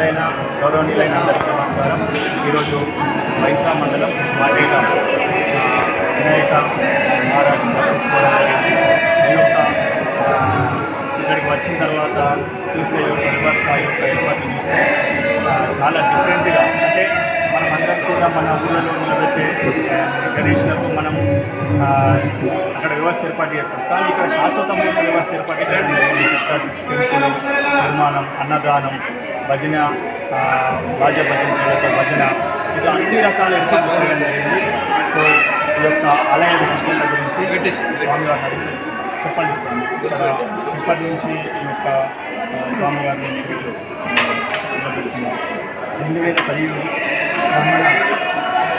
పెద్దలైన గౌరవనీయులైన అందరికీ నమస్కారం. ఈరోజు వైసా మండలం వాటేట వినాయక మహారాజు దర్శించుకోవడం జరిగింది. ఈ యొక్క ఇక్కడికి వచ్చిన తర్వాత చూస్తే ఈ యొక్క యొక్క ఏర్పాట్లు చూస్తే చాలా డిఫరెంట్గా అంటే మనం అందరం కూడా మన ఊళ్ళలో నిలబెట్టే ఆ, గణేష్లకు మనం అక్కడ వ్యవస్థ ఏర్పాటు చేస్తాం. కానీ ఇక్కడ శాశ్వతమైన వ్యవస్థ ఏర్పాటు చేయడం నిర్మాణం అన్నదానం భజన ఆ, బాజ భజనలతో భజన ఇట్లా అన్ని రకాల ఏర్పాట్లు చేయడం జరిగింది. సో ఈ యొక్క ఆలయ విశిష్టత గురించి స్వామివారిని అడిగి చెప్పండి. ఇప్పటి నుంచి ఈ యొక్క స్వామివారిని రెండు వేల పదిహేడు బ్రాహ్మణ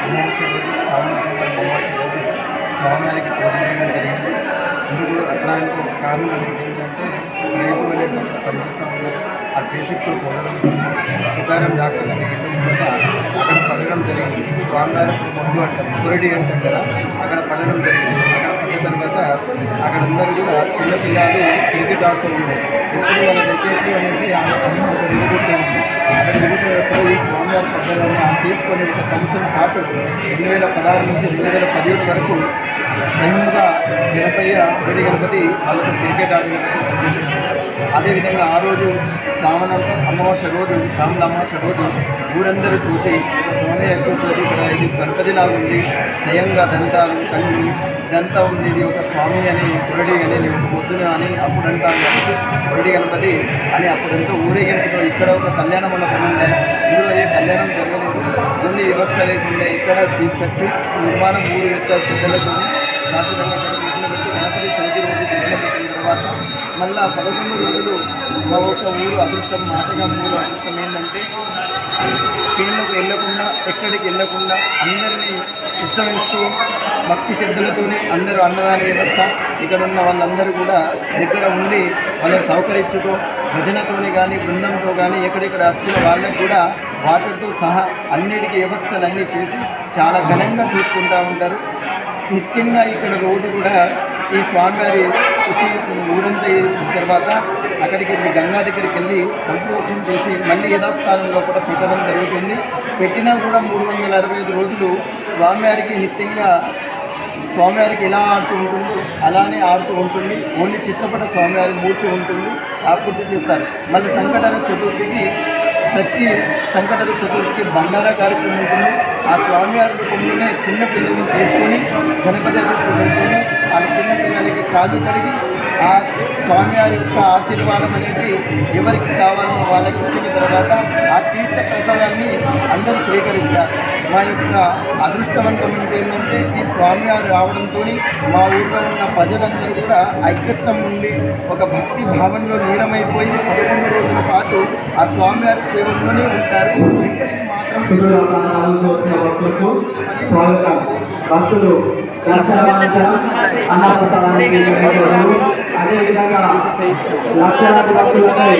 రోజు శ్రావణ రోజు స్వామివారికి పూజించడం జరిగింది. ఇందుకు అట్లాంటి ఒక కారణం ఏంటంటే రేపు ఉన్నారు ఆ చేసిప్పుడు పొందడం ఉదాహరణ కాకుండా అక్కడ పడడం జరిగింది. స్వామివారి ముందు అంటే పురడి అంటాం కదా అక్కడ పడడం జరిగింది. అక్కడ పడిన తర్వాత అక్కడ అందరూ కూడా చిన్నపిల్లలు క్రికెట్ ఆడుతూ ఎప్పుడు వాళ్ళ దగ్గరికి అనేది ఆ అమ్మ అక్కడ ఎదుగుతూ అక్కడ ఎదుగుతున్నప్పుడు ఈ స్వామివారి పద్ధతులను తీసుకునే ఒక సంవత్సరం పాటు రెండు వేల పదహారు నుంచి రెండు వేల పదిహేడు వరకు స్వయంగా గణపయ్య రెడ్డి గణపతి వాళ్ళకు క్రికెట్ ఆడిన సందేశం అదేవిధంగా ఆ రోజు శ్రావణ అమావాస్య రోజు శ్రావణ అమావాస్య రోజు ఊరందరూ చూసి సోమయ్య వచ్చి చూసి ఇక్కడ ఇది గణపతిలాగా ఉంది. స్వయంగా దంతాలు కళ్ళు ఇదంతా ఉంది. ఇది ఒక స్వామి అని పురడి అని ఒక పొద్దున అని అప్పుడు అంటారు పురడి గణపతి అని అప్పుడంతా ఊరేగింపు ఇక్కడ ఒక కళ్యాణ మండపం ఉండే. ఇందులో ఏ కళ్యాణం జరగలేదు కొన్ని వ్యవస్థ లేకుండా ఇక్కడ తీసుకొచ్చి నిర్మాణం ఊరు యొక్క పెద్దలతో గణపతి చవితి రోజు పెట్టిన తర్వాత మళ్ళా పదకొండు రోజులు మా ఒక ఊరు అదృష్టం మాటగా ఊరు అదృష్టం ఏంటంటే పిల్లలకు వెళ్ళకుండా ఎక్కడికి వెళ్ళకుండా అందరినీ ఉత్సవిస్తూ భక్తి శ్రద్ధలతోనే అందరూ అన్నదాన వ్యవస్థ. ఇక్కడ ఉన్న వాళ్ళందరూ కూడా దగ్గర ఉండి వాళ్ళని సౌకరించుతూ భజనతోని కానీ బృందంతో కానీ ఎక్కడెక్కడ వచ్చిన వాళ్ళకు కూడా వాటర్తో సహా అన్నిటికీ వ్యవస్థలు అన్నీ చేసి చాలా ఘనంగా చూసుకుంటూ ఉంటారు. నిత్యంగా ఇక్కడ రోజు కూడా ఈ స్వామివారి ఉట్టి ఊరంతా తర్వాత అక్కడికి వెళ్ళి గంగా దగ్గరికి వెళ్ళి సంప్రోక్షం చేసి మళ్ళీ యథాస్థానంలో కూడా పెట్టడం జరుగుతుంది. పెట్టినా కూడా మూడు వందల అరవై ఐదు రోజులు స్వామివారికి నిత్యంగా స్వామివారికి ఎలా ఆడుతూ ఉంటుందో అలానే ఆడుతూ ఉంటుంది. ఓన్లీ చిత్రపట స్వామివారి మూర్తి ఉంటుంది. ఆ పూర్తి చేస్తారు. మళ్ళీ సంకటన చతుర్థికి ప్రతి సంకటన చతుర్థికి బండారా కార్యక్రమం ఉంటుంది. ఆ స్వామివారి రూపంలోనే చిన్న పిల్లల్ని తీసుకొని గణపతి అదృష్టం పెట్టుకొని ఆ చిన్న పిల్లలకి కాళ్ళు కడిగి ఆ స్వామివారి యొక్క ఆశీర్వాదం అనేది ఎవరికి కావాలో వాళ్ళకి ఇచ్చిన తర్వాత ఆ తీర్థ ప్రసాదాన్ని అందరూ స్వీకరిస్తారు. మా యొక్క అదృష్టవంతం అంటే ఏంటంటే ఈ స్వామివారు రావడంతో మా ఊర్లో ఉన్న ప్రజలందరూ కూడా ఐక్యత్వం ఉండి ఒక భక్తి భావంలో లీనమైపోయి పదకొండు రోజుల పాటు ఆ స్వామివారి సేవలోనే ఉంటారు. ఇక్కడికి మాత్రం భక్తులు అన్నప్రసాదానికి అదేవిధంగా లక్షలాది భక్తులపై